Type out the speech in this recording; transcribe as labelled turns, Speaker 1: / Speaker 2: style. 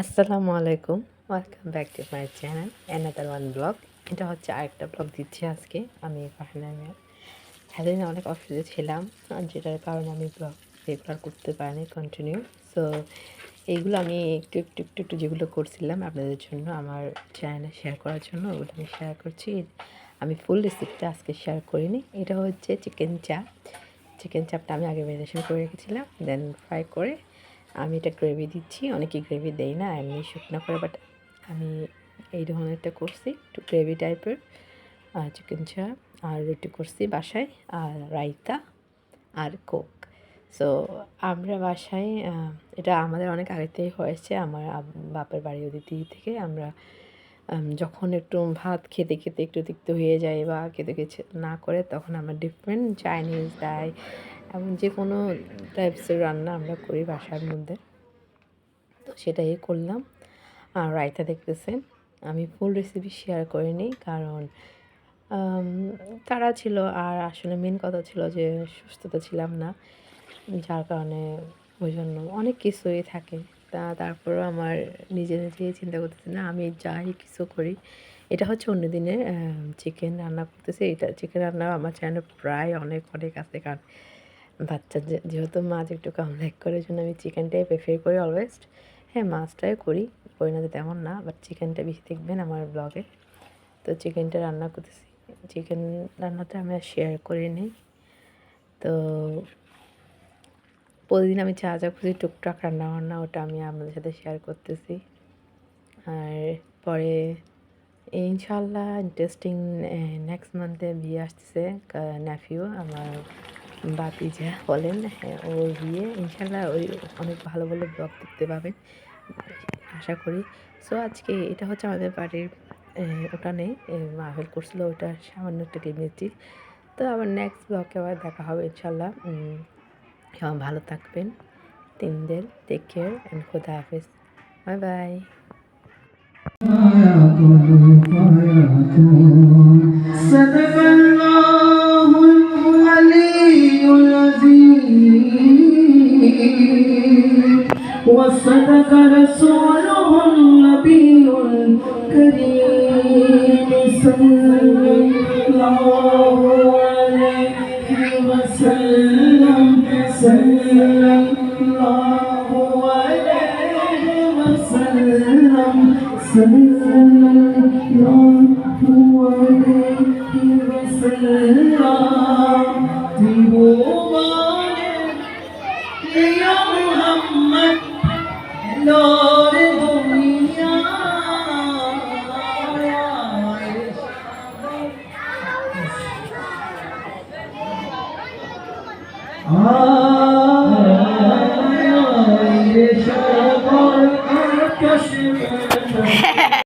Speaker 1: আসসালামু আলাইকুম। Welcome back to my channel another one vlog এটা হচ্ছে আরেকটা ব্লগ দিচ্ছি আজকে, আমি ফাহিনা মিয়া। এতদিন অনেক অসুবিধা ছিলাম যেটার কারণে আমি ব্লগ রেগুলার করতে পারিনি কন্টিনিউ সো এইগুলো আমি একটু একটু একটু একটু যেগুলো করছিলাম আপনাদের জন্য, আমার চ্যানেলে শেয়ার করার জন্য, ওগুলো আমি শেয়ার করছি। আমি ফুল রেসিপিটা আজকে শেয়ার করিনি। এটা হচ্ছে চিকেন চাপ চিকেন চাপটা আমি আগে ম্যারিনেশন করে রেখেছিলাম দেন ফ্রাই করে আমি এটা গ্রেভি দিচ্ছি। অনেকে গ্রেভি দেই না, এমনি শুকনো করে বাট আমি এই ধরনেরটা করছি, একটু গ্রেভি টাইপের চিকেন চাপ আর রুটি করছি বাসায়, আর রায়তা, আর কোক সো আমরা বাসায় এটা আমাদের অনেক আগেতেই হয়েছে, আমার বাপের বাড়ি অদিতি থেকে। আমরা যখন একটু ভাত খেতে খেতে একটু তিক্ত হয়ে যায় বা খেতে খেতে না করে, তখন আমরা ডিফারেন্ট চাইনিজ ডাই এমন যে কোনো টাইপসের রান্না আমরা করি বাসার মধ্যে। তো সেটাই করলাম। আর রায়তা দেখতেছেন, আমি ফুল রেসিপি শেয়ার করিনি কারণ তারা ছিল আর আসলে মেন কথা ছিল যে সুস্থতা ছিলাম না। যার কারণে ওই জন্য অনেক কিছুই থাকে। তা তারপরেও আমার নিজে নিজেই চিন্তা করতেছি, না, আমি যাই, কিছু করি। এটা হচ্ছে অন্য দিনের চিকেন রান্না করতেছি। এটা চিকেন রান্না আমার চ্যানেলে প্রায় অনেক অনেক আছে। কারণ বাচ্চা যেহেতু মাছ একটু কম লাইক করে, জন্য আমি চিকেনটাই প্রেফার করি অলওয়েজ হ্যাঁ মাছটাই করি করি না তেমন না বাট চিকেনটা বেশি দেখবেন আমার ব্লগে তো চিকেনটা রান্না করতেছি। চিকেন রান্নাটা আমি আর শেয়ার করে নিই। তো প্রতিদিন আমি যা যা খুঁজি টুকটাক রান্না বান্না ওটা আমি আপনাদের সাথে শেয়ার করতেছি। আর পরে ইনশাল্লাহ ইন্টারেস্টিং নেক্সট মান্থে বিয়ে আসতেছে নেফিউ আমার বাপি যা বলেন হ্যাঁ ওর বিয়ে ইনশাল্লাহ ওই অনেক ভালো ভালো ব্লগ দেখতে পাবেন আশা করি সো আজকে এটা হচ্ছে আমাদের বাড়ির আহ, ওটা নেই মাহল করছিল ওটা সামান্য একটা নিয়েছি তো আবার নেক্সট ব্লগে আবার দেখা হবে ইনশাল্লাহ উম, সবাই ভালো থাকবেন তিনদের টেক কেয়ার অ্যান্ড খোদা হাফেজ বাই বাই
Speaker 2: صدق وصدق رسوله النبي الكريم صلى الله عليه وسلم صلى الله عليه وسلم صلى الله عليه وسلم Ah.